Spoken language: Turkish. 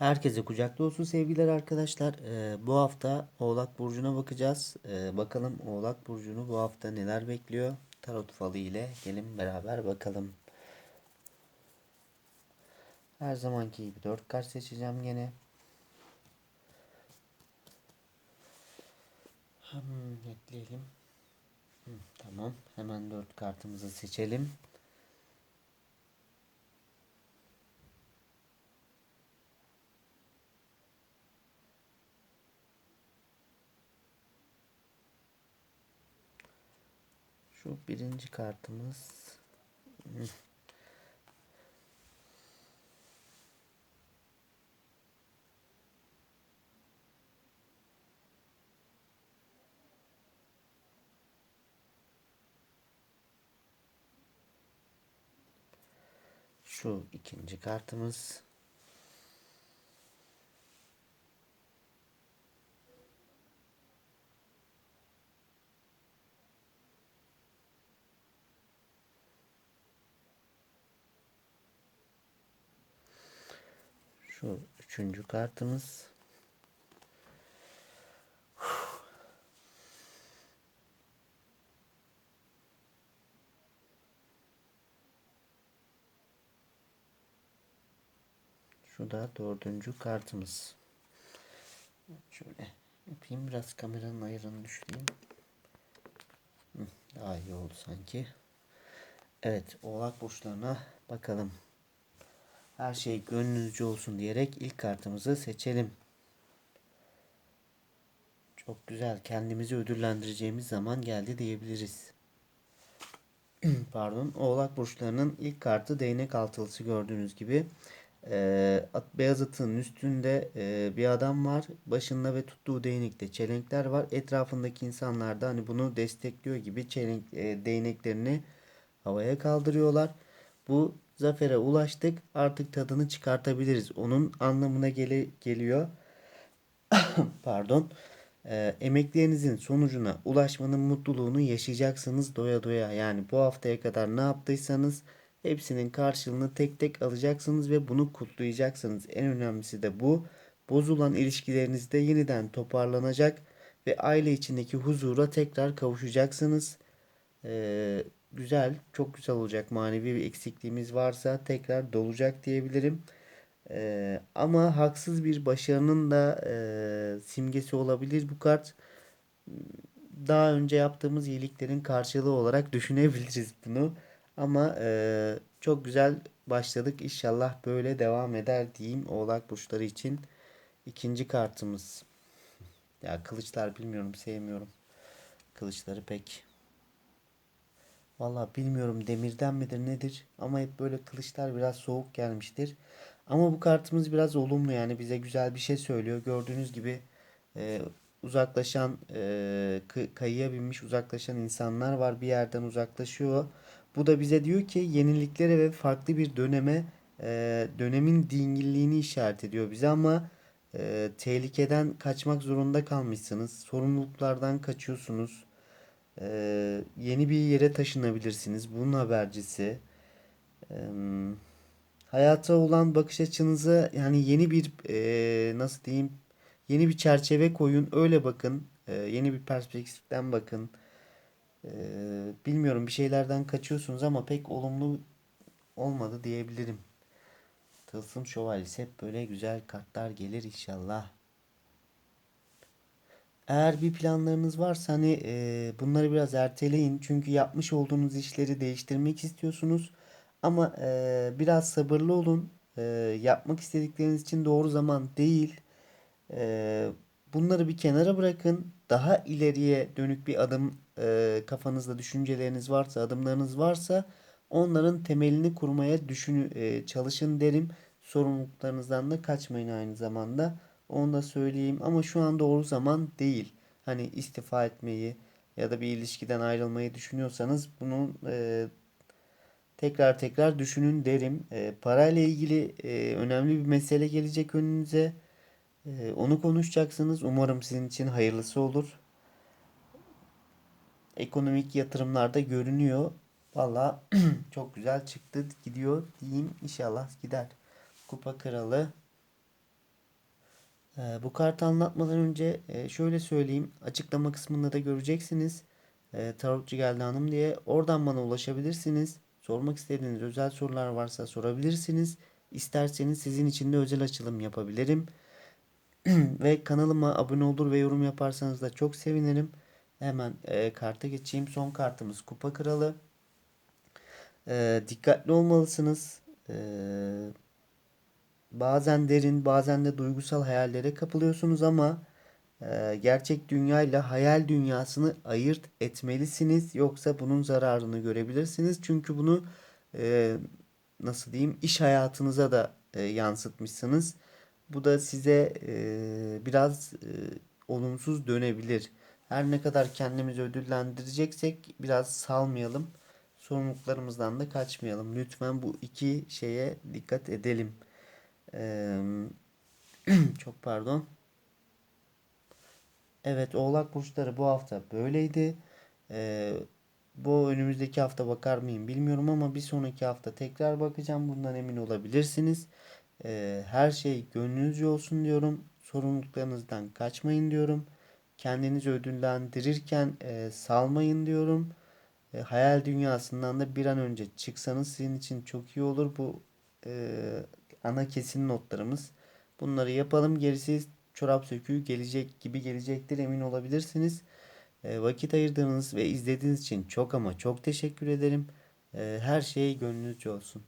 Herkese kucak dolusu sevgiler arkadaşlar. Ee, bu hafta Oğlak Burcu'na bakacağız. Ee, bakalım Oğlak Burcu'nu bu hafta neler bekliyor? Tarot falı ile gelin beraber bakalım. Her zamanki gibi 4 kart seçeceğim gene. Hmm, ekleyelim. Hmm, tamam. Hemen 4 kartımızı seçelim. Şu birinci kartımız. Şu ikinci kartımız. Şu üçüncü kartımız. Şu da dördüncü kartımız. Şöyle yapayım biraz kameranın ayarını düşüreyim. Daha iyi oldu sanki. Evet oğlak burçlarına bakalım. Her şey gönlünüzce olsun diyerek ilk kartımızı seçelim. Çok güzel. Kendimizi ödüllendireceğimiz zaman geldi diyebiliriz. Pardon. Oğlak burçlarının ilk kartı değnek altılısı gördüğünüz gibi. At, beyaz atın üstünde e, bir adam var. Başında ve tuttuğu değnekte çelenkler var. Etrafındaki insanlar da hani bunu destekliyor gibi çelenk e, değneklerini havaya kaldırıyorlar. Bu zafere ulaştık. Artık tadını çıkartabiliriz. Onun anlamına gele, geliyor. Pardon. E, emeklerinizin sonucuna ulaşmanın mutluluğunu yaşayacaksınız doya doya. Yani bu haftaya kadar ne yaptıysanız hepsinin karşılığını tek tek alacaksınız ve bunu kutlayacaksınız. En önemlisi de bu. Bozulan ilişkilerinizde yeniden toparlanacak ve aile içindeki huzura tekrar kavuşacaksınız. Ee, güzel, çok güzel olacak. Manevi bir eksikliğimiz varsa tekrar dolacak diyebilirim. Ee, ama haksız bir başarının da e, simgesi olabilir bu kart. Daha önce yaptığımız iyiliklerin karşılığı olarak düşünebiliriz bunu. Ama e, çok güzel başladık. İnşallah böyle devam eder diyeyim Oğlak burçları için. İkinci kartımız. Ya kılıçlar bilmiyorum sevmiyorum. Kılıçları pek Valla bilmiyorum demirden midir nedir ama hep böyle kılıçlar biraz soğuk gelmiştir. Ama bu kartımız biraz olumlu yani bize güzel bir şey söylüyor. Gördüğünüz gibi e, uzaklaşan e, kayıya binmiş uzaklaşan insanlar var bir yerden uzaklaşıyor. Bu da bize diyor ki yeniliklere ve farklı bir döneme e, dönemin dingilliğini işaret ediyor bize ama e, tehlikeden kaçmak zorunda kalmışsınız. Sorumluluklardan kaçıyorsunuz ee, yeni bir yere taşınabilirsiniz. Bunun habercisi. Ee, hayata olan bakış açınıza yani yeni bir e, nasıl diyeyim yeni bir çerçeve koyun. Öyle bakın. Ee, yeni bir perspektiften bakın. Ee, bilmiyorum bir şeylerden kaçıyorsunuz ama pek olumlu olmadı diyebilirim. Tılsım şövalyesi hep böyle güzel kartlar gelir inşallah. Eğer bir planlarınız varsa hani e, bunları biraz erteleyin. Çünkü yapmış olduğunuz işleri değiştirmek istiyorsunuz. Ama e, biraz sabırlı olun. E, yapmak istedikleriniz için doğru zaman değil. E, bunları bir kenara bırakın. Daha ileriye dönük bir adım e, kafanızda düşünceleriniz varsa, adımlarınız varsa onların temelini kurmaya düşün, e, çalışın derim. Sorumluluklarınızdan da kaçmayın aynı zamanda. Onu da söyleyeyim ama şu an doğru zaman değil. Hani istifa etmeyi ya da bir ilişkiden ayrılmayı düşünüyorsanız bunu e, tekrar tekrar düşünün derim. E, parayla ilgili e, önemli bir mesele gelecek önünüze. E, onu konuşacaksınız. Umarım sizin için hayırlısı olur. Ekonomik yatırımlarda görünüyor. Valla çok güzel çıktı gidiyor diyeyim. İnşallah gider. Kupa kralı bu kartı anlatmadan önce e, şöyle söyleyeyim. Açıklama kısmında da göreceksiniz. E, Tarotçu geldi hanım diye. Oradan bana ulaşabilirsiniz. Sormak istediğiniz özel sorular varsa sorabilirsiniz. İsterseniz sizin için de özel açılım yapabilirim. Ve kanalıma abone olur ve yorum yaparsanız da çok sevinirim. Hemen e, karta geçeyim. Son kartımız Kupa Kralı. E, dikkatli olmalısınız. E, bazen derin, bazen de duygusal hayallere kapılıyorsunuz ama e, gerçek dünyayla hayal dünyasını ayırt etmelisiniz. Yoksa bunun zararını görebilirsiniz. Çünkü bunu e, nasıl diyeyim iş hayatınıza da e, yansıtmışsınız. Bu da size e, biraz e, olumsuz dönebilir. Her ne kadar kendimizi ödüllendireceksek biraz salmayalım. Sorumluluklarımızdan da kaçmayalım. Lütfen bu iki şeye dikkat edelim. Çok pardon. Evet, Oğlak burçları bu hafta böyleydi. Eee, bu önümüzdeki hafta bakar mıyım bilmiyorum ama bir sonraki hafta tekrar bakacağım. Bundan emin olabilirsiniz. Eee, her şey gönlünüzce olsun diyorum. Sorumluluklarınızdan kaçmayın diyorum. Kendinizi ödüllendirirken eee, salmayın diyorum. E, hayal dünyasından da bir an önce çıksanız sizin için çok iyi olur. Bu e, ana kesin notlarımız. Bunları yapalım. Gerisi çorap söküğü gelecek gibi gelecektir emin olabilirsiniz. E, vakit ayırdığınız ve izlediğiniz için çok ama çok teşekkür ederim. E, her şey gönlünüzce olsun.